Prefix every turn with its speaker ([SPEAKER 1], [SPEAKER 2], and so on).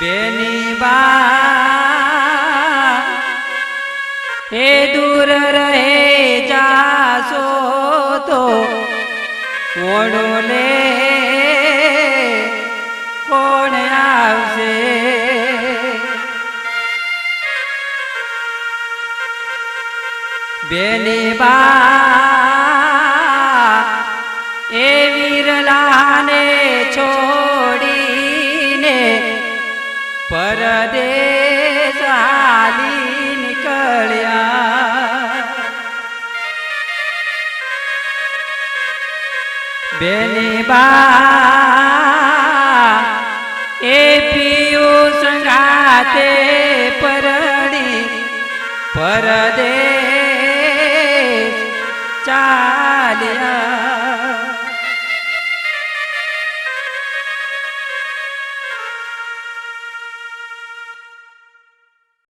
[SPEAKER 1] બેની બા હે દૂર રહે જાસો તો મોડો લે કોણ આવશે? બેની બા પરદેશ હાલી નીકળ્યા. બેની બા એ પીયું સંગાતે પરણી. પરદેશ ચાલ્યા.